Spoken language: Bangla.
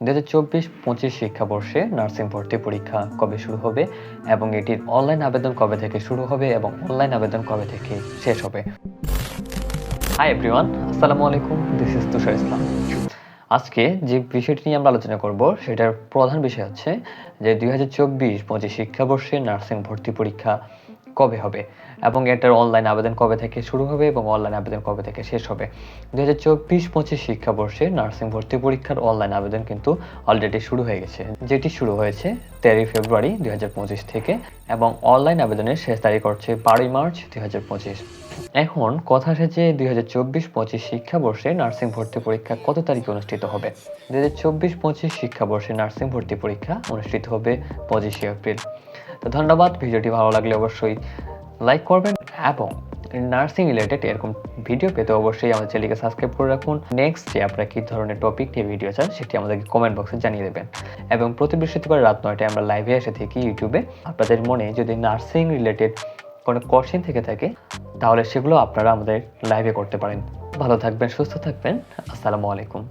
দু হাজার চব্বিশ পঁচিশ শিক্ষাবর্ষে নার্সিং ভর্তি পরীক্ষা কবে শুরু হবে এবং এটির অনলাইন আবেদন কবে থেকে শুরু হবে এবং অনলাইন আবেদন কবে থেকে শেষ হবে? হাই এভরিওয়ান আসসালামু আলাইকুম দিস ইজ তুষার ইসলাম। আজকে যে বিষয়টি নিয়ে আমরা আলোচনা করব, সেটার প্রধান বিষয় হচ্ছে যে দুই হাজার চব্বিশ পঁচিশ শিক্ষাবর্ষে নার্সিং ভর্তি পরীক্ষা কবে হবে? এবং এটার অনলাইন আবেদন কবে থেকে শুরু হবে এবং অনলাইন আবেদন কবে থেকে শেষ হবে? দুই হাজার চব্বিশ পঁচিশ শিক্ষাবর্ষে নার্সিং ভর্তি পরীক্ষার অনলাইন আবেদন কিন্তু অলরেডি শুরু হয়ে গেছে। যেটি শুরু হয়েছে তেরোই ফেব্রুয়ারি দুই হাজার পঁচিশ থেকে এবং অনলাইন আবেদনের শেষ তারিখ হচ্ছে বারোই মার্চ দুই হাজার পঁচিশ। এখন কথা এসেছে দুই হাজার চব্বিশ পঁচিশ শিক্ষাবর্ষে নার্সিং ভর্তি পরীক্ষা কত তারিখে অনুষ্ঠিত হবে? দুই হাজার চব্বিশ পঁচিশ শিক্ষাবর্ষে নার্সিং ভর্তি পরীক্ষা অনুষ্ঠিত হবে পঁচিশে এপ্রিল। তো ধন্যবাদ, ভিডিওটি ভালো লাগলে অবশ্যই লাইক করবেন এবং নার্সিং রিলেটেড এরকম ভিডিও পেতে অবশ্যই আমাদের চ্যানেলকে সাবস্ক্রাইব করে রাখুন। নেক্সট যে আপনারা কী ধরনের টপিক নিয়ে ভিডিও চান, সেটি আমাদেরকে কমেন্ট বক্সে জানিয়ে দেবেন। এবং প্রতি বৃহস্পতিবার রাত নয়টায় আমরা লাইভে এসে থাকি ইউটিউবে আপনাদের মনে যদি নার্সিং রিলেটেড কোনো কোশ্চেন থেকে থাকে, তাহলে সেগুলো আপনারা আমাদের লাইভে করতে পারেন। ভালো থাকবেন, সুস্থ থাকবেন। আসসালামু আলাইকুম।